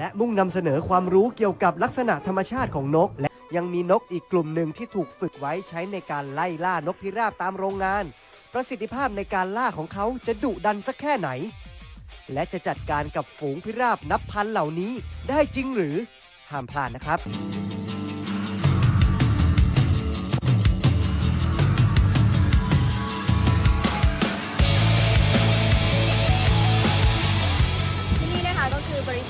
และมุ่งนำเสนอความรู้เกี่ยวกับลักษณะธรรมชาติของนก และยังมีนกอีกกลุ่มหนึ่งที่ถูกฝึกไว้ใช้ในการไล่ล่านกพิราบตามโรงงาน ประสิทธิภาพในการล่าของเขาจะดุดันสักแค่ไหน และจะจัดการกับฝูงพิราบนับพันเหล่านี้ได้จริงหรือห้ามพลาดนะครับ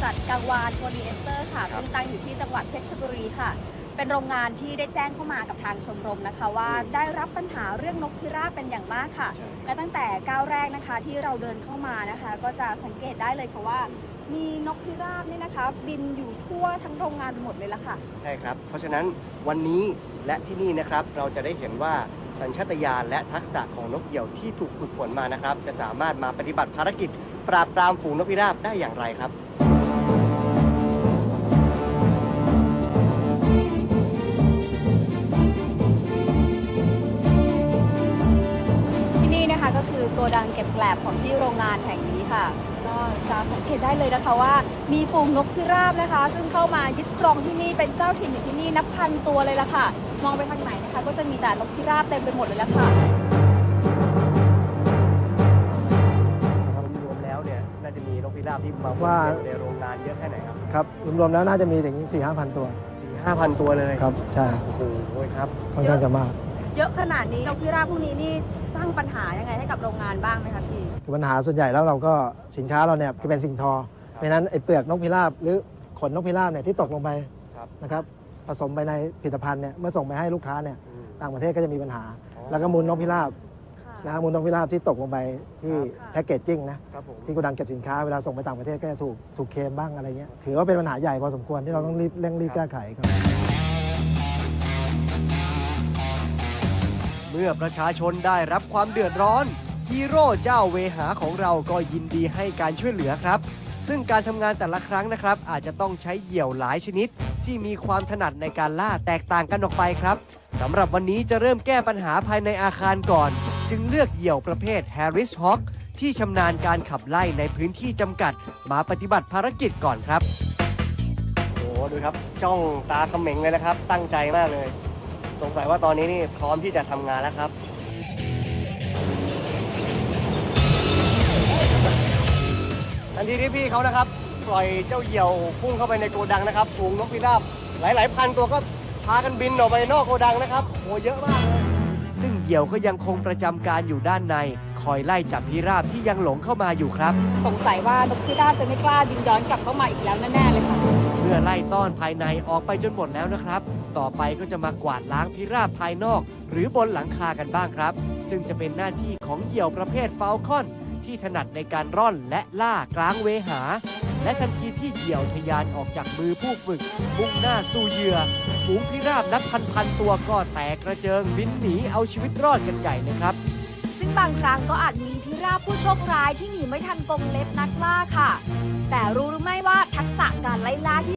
ษัทกังวานโพลีเอสเตอร์ค่ะครับซึ่งตั้งอยู่ที่จังหวัดเพชรบุรีค่ะ เป็นโรงงานที่ได้แจ้งเข้ามากับทางชมรมนะคะ ว่าได้รับปัญหาเรื่องนกพิราบเป็นอย่างมากค่ะ และตั้งแต่ก้าวแรกนะคะที่เราเดินเข้ามานะคะ ก็จะสังเกตได้เลยค่ะว่ามีนกพิราบเนี่ยนะคะ บินอยู่ทั่วทั้งโรงงานไปหมดเลยละค่ะ ใช่ครับ เพราะฉะนั้นวันนี้และที่นี่นะครับเราจะได้เห็นว่าสัญชาตญาณและทักษะของนกเหยี่ยวที่ถูกฝึกฝนมานะครับ จะสามารถมาปฏิบัติภารกิจ ปราบปรามฝูงนกพิราบได้อย่างไรครับ กดังเก็บแกลบของที่โรงงานแห่งนี้ค่ะ ก็จะสังเกตได้เลยนะคะว่า มีฝูงนกพิราบนะคะ ซึ่งเข้ามายึดครองที่นี่เป็นเจ้าถิ่นอยู่ที่นี่นับพันตัวเลยละค่ะ มองไปทางไหนนะคะ ก็จะมีแต่นกพิราบเต็มไปหมดเลยละค่ะรวมๆแล้วเนี่ยน่าจะมีนกพิราบที่มาว่า ในโรงงานเยอะแค่ไหนครับครับรวมๆแล้วน่าจะมีถึง4 5 0 0 0ตัวสี่ห้าพันตัวเลยครับใช่โอ้โหครับค่อนข้างจะมาก เยอะขนาดนี้นกพิราบพวกนี้นี่ สร้างปัญหายังไงให้กับโรงงานบ้างไหมคะพี่ ปัญหาส่วนใหญ่แล้วเราก็สินค้าเราเนี่ยคือเป็นสิ่งทอเพราะฉะนั้นไอ้เปลือกนกพิราบหรือขนนกพิราบเนี่ยที่ตกลงไปครับนะครับผสมไปในผลิตภัณฑ์เนี่ยเมื่อส่งไปให้ลูกค้าเนี่ยอืม ต่างประเทศก็จะมีปัญหา แล้วก็มูลนกพิราบค่ะนะมูลนกพิราบที่ตกลงไปที่ครับ แพ็กเกจจิ้งนะครับผม ที่โกดังเก็บสินค้าเวลาส่งไปต่างประเทศก็จะถูกถูกเคลมบ้างอะไรเงี้ยถือว่าเป็นปัญหาใหญ่พอสมควรที่เราต้องรีบเร่งรีบแก้ไขครับ เมื่อประชาชนได้รับความเดือดร้อน ฮีโร่เจ้าเวหาของเราก็ยินดีให้การช่วยเหลือครับ ซึ่งการทำงานแต่ละครั้งนะครับ อาจจะต้องใช้เหยี่ยวหลายชนิด ที่มีความถนัดในการล่าแตกต่างกันออกไปครับสำหรับวันนี้จะเริ่มแก้ปัญหาภายในอาคารก่อน จึงเลือกเหยี่ยวประเภท Harris Hawk ที่ชำนาญการขับไล่ในพื้นที่จำกัด มาปฏิบัติภารกิจก่อนครับ โอ้โหดูครับ จ้องตาเขม็งเลยนะครับ ตั้งใจมากเลย สงสัยว่าตอนนี้นี่พร้อมที่จะทำงานแล้วครับ ทันทีที่พี่เขานะครับ ปล่อยเจ้าเหยี่ยวพุ่งเข้าไปในโกดังนะครับฝูงนกพิราบหลาย ๆ พันตัวก็พากันบินออกไปนอกโกดังนะครับโหเยอะมากเลยซึ่งเหยี่ยวก็ยังคงประจำการอยู่ด้านใน คอยไล่จับพิราบที่ยังหลงเข้ามาอยู่ครับ สงสัยว่านกพิราบจะไม่กล้าบินย้อนกลับเข้ามาอีกแล้วแน่ๆเลยค่ะ เมื่อไล่ต้อนภายในออกไปจนหมดแล้วนะครับ ต่อไปก็จะมากวาดล้างพิราบภายนอก หรือบนหลังคากันบ้างครับ ซึ่งจะเป็นหน้าที่ของเหยี่ยวประเภทเฟลคอน ที่ถนัดในการร่อนและล่ากลางเวหา และทันทีที่เหยี่ยวทะยานออกจากมือผู้ฝึก มุ่งหน้าสู่เหยื่อฝูงพิราบนับพันๆตัวก็แตกกระเจิงบินหนีเอาชีวิตรอดกันใหญ่เลยครับ บางครั้งก็อาจมีพิราบผู้โชคร้ายที่หนีไม่ทันกรงเล็บนักล่าค่ะ แต่รู้หรือไม่ว่าทักษะการไล่ล่าที่